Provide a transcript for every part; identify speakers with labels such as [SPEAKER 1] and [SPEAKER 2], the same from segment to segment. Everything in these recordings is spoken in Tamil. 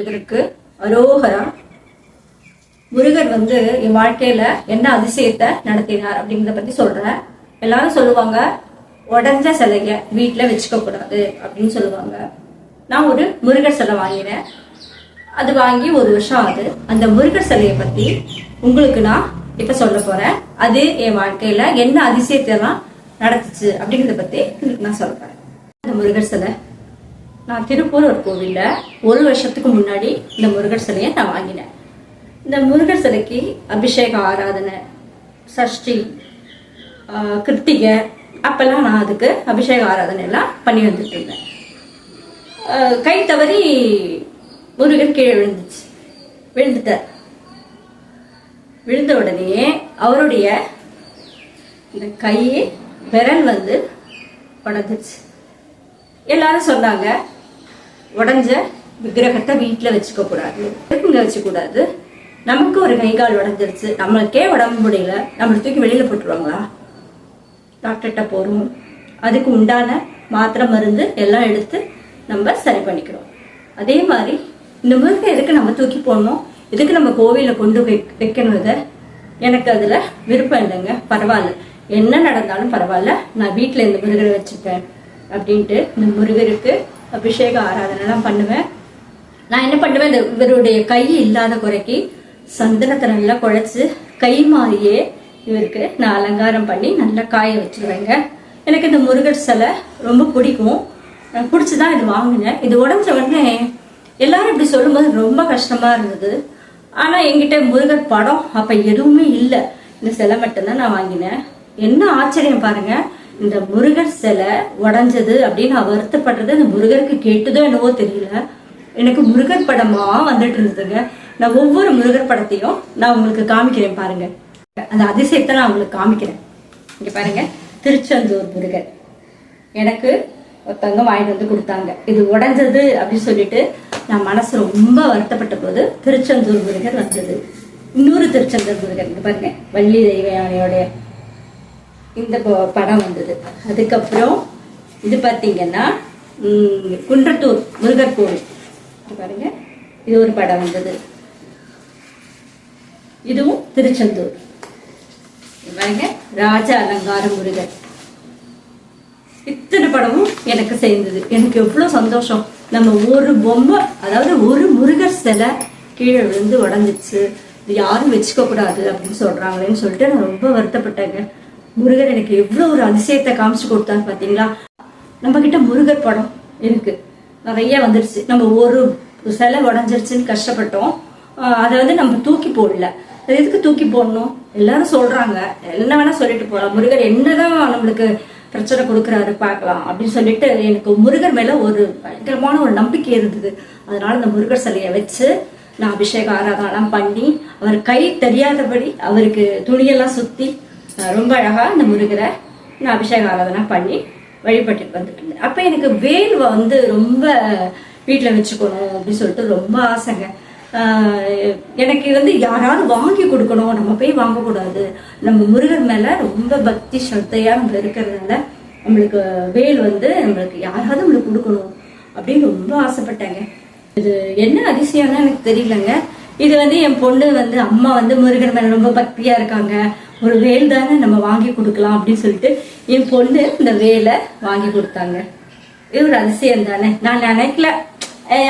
[SPEAKER 1] இதற்கு அரோகரா. முருகர் வந்து என் வாழ்க்கையில என்ன அதிசயத்தை நடத்தினார் அப்படிங்கிறத பத்தி சொல்றேன். எல்லாரும் சொல்லுவாங்க உடஞ்ச சிலைய வீட்டுல வச்சுக்க கூடாது அப்படின்னு சொல்லுவாங்க. நான் ஒரு முருகர் சிலை வாங்கினேன். அது வாங்கி ஒரு வருஷம் ஆகுது. அந்த முருகர் சிலையை பத்தி உங்களுக்கு நான் இப்ப சொல்ல போறேன். அது என் வாழ்க்கையில என்ன அதிசயத்தை எல்லாம் நடத்துச்சு அப்படிங்கிறத பத்தி உங்களுக்கு நான் சொல்றேன். அந்த முருகர் சிலை நான் திருப்பூர் ஒரு ஒரு வருஷத்துக்கு முன்னாடி இந்த முருகர் சிலையை நான் வாங்கினேன். இந்த முருகர் சிலைக்கு அபிஷேக ஆராதனை சஷ்டி கிருத்திகை அப்பெல்லாம் நான் அதுக்கு அபிஷேக ஆராதனை எல்லாம் பண்ணி வந்துட்டு இருந்தேன். கை தவறி முருகர் கீழே விழுந்துச்சு. விழுந்துட்டார். விழுந்த உடனே அவருடைய இந்த கை விரல் வந்து உடஞ்சிச்சு எல்லாரும் சொன்னாங்க உடஞ்ச விக்கிரகத்தை வீட்டில் வச்சுக்க கூடாது. இங்க வச்சுக்கூடாது நமக்கு ஒரு கை கால் உடஞ்சிருச்சு. நம்மளுக்கே உடம்பு முடியல. நம்மளை தூக்கி வெளியில போட்டுருவாங்களா? டாக்டர்கிட்ட போறோம். அதுக்கு உண்டான மாத்திரை மருந்து எல்லாம் எடுத்து நம்ம சரி பண்ணிக்கிறோம். அதே மாதிரி இந்த முருகை எதுக்கு நம்ம தூக்கி போடணும்? எதுக்கு நம்ம கோவிலில் கொண்டு வை வைக்கணும் இதை? எனக்கு அதில் விருப்பம் இல்லைங்க. பரவாயில்ல. என்ன நடந்தாலும் பரவாயில்ல. நான் வீட்டில் இந்த மிருகரை வச்சுப்பேன். அப்படின்ட்டு இந்த முருகருக்கு அபிஷேக ஆராதனைலாம் பண்ணுவேன். நான் என்ன பண்ணுவேன்? இந்த இவருடைய கை இல்லாத குறைக்கு சந்தனத்தை நல்லா குழைச்சி கை மாதிரியே இவருக்கு நான் அலங்காரம் பண்ணி நல்லா காய வச்சிருவேங்க. எனக்கு இந்த முருகர் சிலை ரொம்ப பிடிக்கும். நான் பிடிச்சி தான் இது வாங்கினேன். இது உடஞ்ச உடனே எல்லாரும் இப்படி சொல்லும்போது ரொம்ப கஷ்டமா இருந்தது. ஆனால் என்கிட்ட முருகர் படம் அப்போ எதுவுமே இல்லை. இந்த சிலை மட்டும்தான் நான் வாங்கினேன். என்ன ஆச்சரியம் பாருங்கள் இந்த முருகர் சிலை உடஞ்சது அப்படின்னு நான் வருத்தப்படுறது அந்த முருகருக்கு கேட்டுதோ என்னவோ தெரியல. எனக்கு முருகர் படமா வந்துட்டு இருந்ததுங்க. நான் ஒவ்வொரு முருகர் படத்தையும் நான் உங்களுக்கு காமிக்கிறேன் பாருங்க. அந்த அதிசயத்தை நான் உங்களுக்கு காமிக்கிறேன். இங்க பாருங்க. திருச்செந்தூர் முருகர். எனக்கு ஒருத்தவங்க வாங்கிட்டு வந்து கொடுத்தாங்க. இது உடஞ்சது அப்படின்னு சொல்லிட்டு நான் மனசு ரொம்ப வருத்தப்பட்ட போது திருச்செந்தூர் முருகர் வந்தது. இன்னொரு திருச்செந்தூர் முருகர். இங்க பாருங்க. வள்ளி தெய்வ யானையோடைய இந்த ப- படம் வந்தது. அதுக்கப்புறம் இது பார்த்தீங்கன்னா குன்றத்தூர் முருகர் கோவில். பாருங்க. இது ஒரு படம் வந்தது. இதுவும் திருச்செந்தூர். பாருங்க. ராஜா அலங்கார முருகர். இத்தனை படமும் எனக்கு சேர்ந்தது. எனக்கு எவ்வளவு சந்தோஷம். நம்ம ஒரு பொம்மை அதாவது ஒரு முருகர் சிலை கீழே விழுந்து உடஞ்சிச்சு. இது யாரும் வச்சுக்க கூடாது அப்படின்னு சொல்றாங்களேன்னு சொல்லிட்டு நான் ரொம்ப வருத்தப்பட்டேங்க. முருகர் எனக்கு எவ்வளோ ஒரு அதிசயத்தை காமிச்சு கொடுத்தாரு பார்த்தீங்களா? நம்ம கிட்ட முருகர் படம் இருக்கு. நிறைய வந்துருச்சு. நம்ம ஒரு சிலை உடஞ்சிருச்சுன்னு கஷ்டப்பட்டோம். அதை வந்து நம்ம தூக்கி போடல. எதுக்கு தூக்கி போடணும்? எல்லாரும் சொல்றாங்க. என்ன வேணா சொல்லிட்டு போகலாம் முருகர் என்னதான் நம்மளுக்கு பிரச்சனை கொடுக்குறாரு பார்க்கலாம் அப்படின்னு சொல்லிட்டு எனக்கு முருகர் மேல ஒரு பயங்கரமான ஒரு நம்பிக்கை இருந்தது. அதனால அந்த முருகர் சிலையை வச்சு நான் அபிஷேக ஆராதனைலாம் பண்ணி அவர் கை தெரியாதபடி அவருக்கு துணியெல்லாம் சுத்தி ரொம்ப அழகா இந்த முருகரை நான் அபிஷேக ஆராதனை பண்ணி வழிபட்டுட்டு வந்துட்டு இருந்தேன். அப்ப எனக்கு வேல் வந்து ரொம்ப வீட்டுல வச்சுக்கணும் அப்படின்னு சொல்லிட்டு ரொம்ப ஆசைங்க. எனக்கு வந்து யாராவது வாங்கி கொடுக்கணும் நம்ம போய் வாங்கக்கூடாது. நம்ம முருகன் மேல ரொம்ப பக்தி ஸ்ரத்தையா நம்ம இருக்கிறதுனால நம்மளுக்கு வேல் வந்து நம்மளுக்கு யாராவது நம்மளுக்கு கொடுக்கணும் அப்படின்னு ரொம்ப ஆசைப்பட்டாங்க. இது என்ன அதிசயம்னு எனக்கு தெரியலங்க. இது வந்து என் பொண்ணு வந்து அம்மா வந்து முருகன் மேல ரொம்ப பக்தியா இருக்காங்க. ஒரு வேல் தானே நம்ம வாங்கி கொடுக்கலாம் அப்படின்னு சொல்லிட்டு என் பொண்ணு இந்த வேலை வாங்கி கொடுத்தாங்க. இது ஒரு அதிசயம் தானே. நான் நினைக்கல.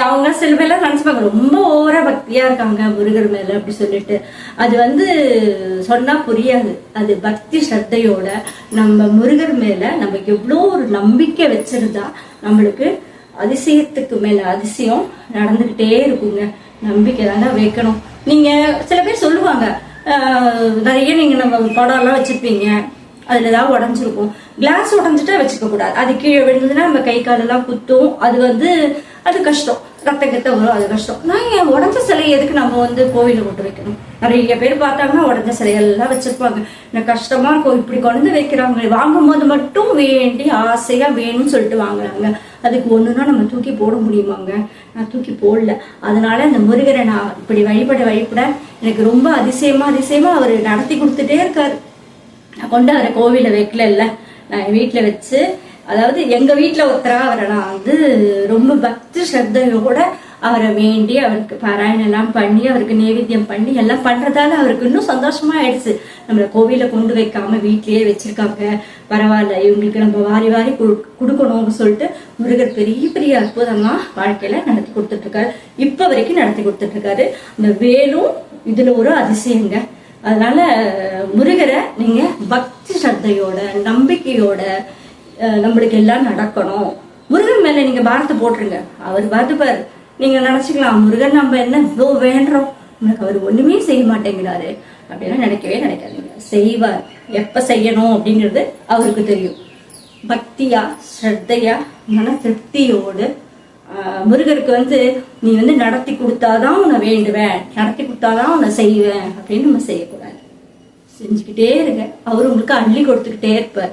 [SPEAKER 1] அவங்க சில பேர்லாம் நினைச்சுப்பாங்க ரொம்ப ஓவரா பக்தியா இருக்காங்க முருகர் மேல அப்படி சொல்லிட்டு. அது வந்து சொன்னா புரியாது. அது பக்தி ஸ்ரத்தையோட நம்ம முருகர் மேல நம்ம எவ்வளோ ஒரு நம்பிக்கை வச்சிருந்தா நம்மளுக்கு அதிசயத்துக்கு மேல அதிசயம் நடந்துகிட்டே இருக்குங்க. நம்பிக்கை தானே வைக்கணும். நீங்க சில பேர் சொல்லுவாங்க நிறைய நீங்க நம்ம படம் எல்லாம் வச்சிருப்பீங்க. அதுல ஏதாவது உடஞ்சிருக்கும். கிளாஸ் உடஞ்சிட்டா வச்சுக்க கூடாது அது கீழே விழுந்ததுன்னா நம்ம கை காலெல்லாம் குத்தும். அது வந்து அது கஷ்டம். ரத்த கத்த வரும் அது கஷ்டம். நான் என் உடஞ்ச சிலை எதுக்கு நம்ம வந்து கோவில கொண்டு வைக்கணும்? நிறைய பேர் பார்த்தாங்கன்னா உடஞ்ச சிலையெல்லாம் வச்சிருப்பாங்க. எனக்கு கஷ்டமா இருக்கும். இப்படி கொண்டு வந்து வைக்கிறாங்க வாங்கும் போது மட்டும் வேண்டி ஆசையா வேணும்னு சொல்லிட்டு வாங்குறாங்க. அதுக்கு ஒண்ணுன்னா நம்ம தூக்கி போட முடியுமாங்க? நான் தூக்கி போடல. அதனால இந்த முருகரை நான் இப்படி வழிபட வழிபட எனக்கு ரொம்ப அதிசயமா அதிசயமா அவர் நடத்தி கொடுத்துட்டே இருக்காரு. நான் கொண்டு அவரை கோவில வைக்கல இல்ல. நான் வீட்டுல வச்சு அதாவது எங்க வீட்டுல ஒருத்தரா அவரை நான் வந்து ரொம்ப பக்தி ஸ்ரத்தையோட அவரை வேண்டி அவருக்கு பாராயணம் எல்லாம் பண்ணி அவருக்கு நைவேத்தியம் பண்ணி எல்லாம் பண்றதால அவருக்கு இன்னும் சந்தோஷமா ஆயிடுச்சு. நம்மள கோவில கொண்டு வைக்காம வீட்லயே வச்சிருக்காங்க. பரவாயில்ல இவங்களுக்கு நம்ம வாரி வாரி கொடுக்கணும்னு சொல்லிட்டு முருகர் பெரிய பெரிய அற்புதமா வாழ்க்கையில நடத்தி கொடுத்துட்டு இருக்காரு இப்ப வரைக்கும் நடத்தி கொடுத்துட்டு இருக்காரு இந்த வேலும் இதுல ஒரு அதிசயங்க. அதனால முருகரை நீங்க பக்தி ஸ்ரத்தையோட நம்பிக்கையோட நம்மளுக்கு எல்லாம் நடக்கணும். முருகன் மேல நீங்க பாரத்தை போட்டுருங்க. அவர் பார்த்துப்பார் நீங்க நினைச்சுக்கலாம் முருகன் நம்ம என்ன இவ்வளோ வேண்டுறோம்? நம்மளுக்கு அவர் ஒண்ணுமே செய்ய மாட்டேங்கிறாரு. அப்படின்னு நினைக்கவே நினைக்காதீங்க. செய்வார். எப்ப செய்யணும் அப்படிங்கிறது அவருக்கு தெரியும். பக்தியா ஸ்ரத்தையா மன திருப்தியோடு முருகருக்கு வந்து நீ வந்து நடத்தி கொடுத்தாதான் உன்னை வேண்டுவேன். நடத்தி கொடுத்தாதான் உன்னை செய்வேன். அப்படின்னு நம்ம செய்யக்கூடாது. செஞ்சுக்கிட்டே இருங்க. அவர் உங்களுக்கு அள்ளி கொடுத்துக்கிட்டே இருப்பார்.